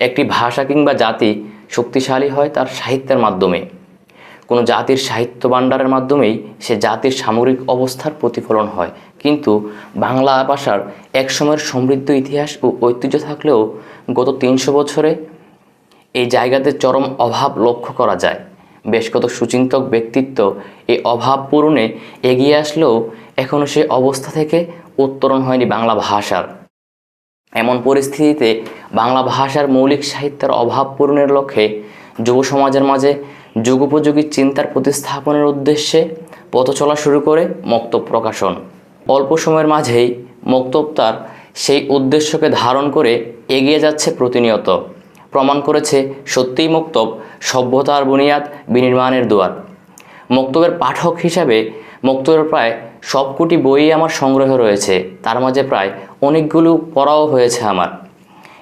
একটি ভাষা কিংবা জাতি শক্তিশালী হয় তার সাহিত্যের মাধ্যমে। কোনো জাতির সাহিত্য ভাণ্ডারের মাধ্যমেই সে জাতির সামরিক অবস্থার প্রতিফলন হয়। কিন্তু বাংলা ভাষার একসময়ের সমৃদ্ধ ইতিহাস ও ঐতিহ্য থাকলেও গত তিনশো বছরে এই জায়গাতে চরম অভাব লক্ষ্য করা যায়। বেশ কত সুচিন্তক ব্যক্তিত্ব এই অভাব পূরণে এগিয়ে আসলেও এখনও সে অবস্থা থেকে উত্তরণ হয়নি বাংলা ভাষার। এমন পরিস্থিতিতে বাংলা ভাষার মৌলিক সাহিত্যের অভাব পূরণের লক্ষ্যে যুব সমাজের মাঝে যুগোপযোগী চিন্তার প্রতিস্থাপনের উদ্দেশ্যে পথ চলা শুরু করে মক্তব প্রকাশন। অল্প সময়ের মাঝেই মক্তব তার সেই উদ্দেশ্যকে ধারণ করে এগিয়ে যাচ্ছে প্রতিনিয়ত। প্রমাণ করেছে সত্যিই মক্তব সভ্যতার বুনিয়াদ বিনির্মাণের দুয়ার। মক্তবের পাঠক হিসাবে মক্তবের প্রায় সবকটি বইই আমার সংগ্রহ রয়েছে। তার মাঝে প্রায় অনেকগুলো পড়াও হয়েছে আমার।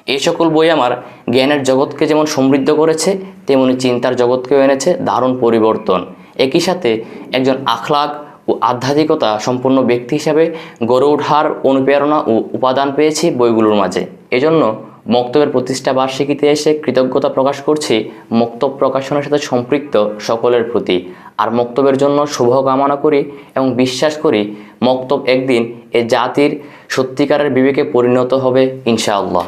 এই সকল বই আমার জ্ঞানের জগৎকে যেমন সমৃদ্ধ করেছে, তেমনি চিন্তার জগৎকেও এনেছে দারুণ পরিবর্তন। একই সাথে একজন আখলাক ও আধ্যাত্মিকতা সম্পন্ন ব্যক্তি হিসাবে গড়ে ওঠার অনুপ্রেরণা ও উপাদান পেয়েছি বইগুলোর মাঝে। এজন্য মক্তবের প্রতিষ্ঠা বার্ষিকীতে এসে কৃতজ্ঞতা প্রকাশ করছি মক্তব প্রকাশনের সাথে সম্পৃক্ত সকলের প্রতি। আর মক্তবের জন্য শুভ কামনা করি এবং বিশ্বাস করি মক্তব একদিন এ জাতির সত্যিকারের বিবেকে পরিণত হবে, ইনশাআল্লাহ।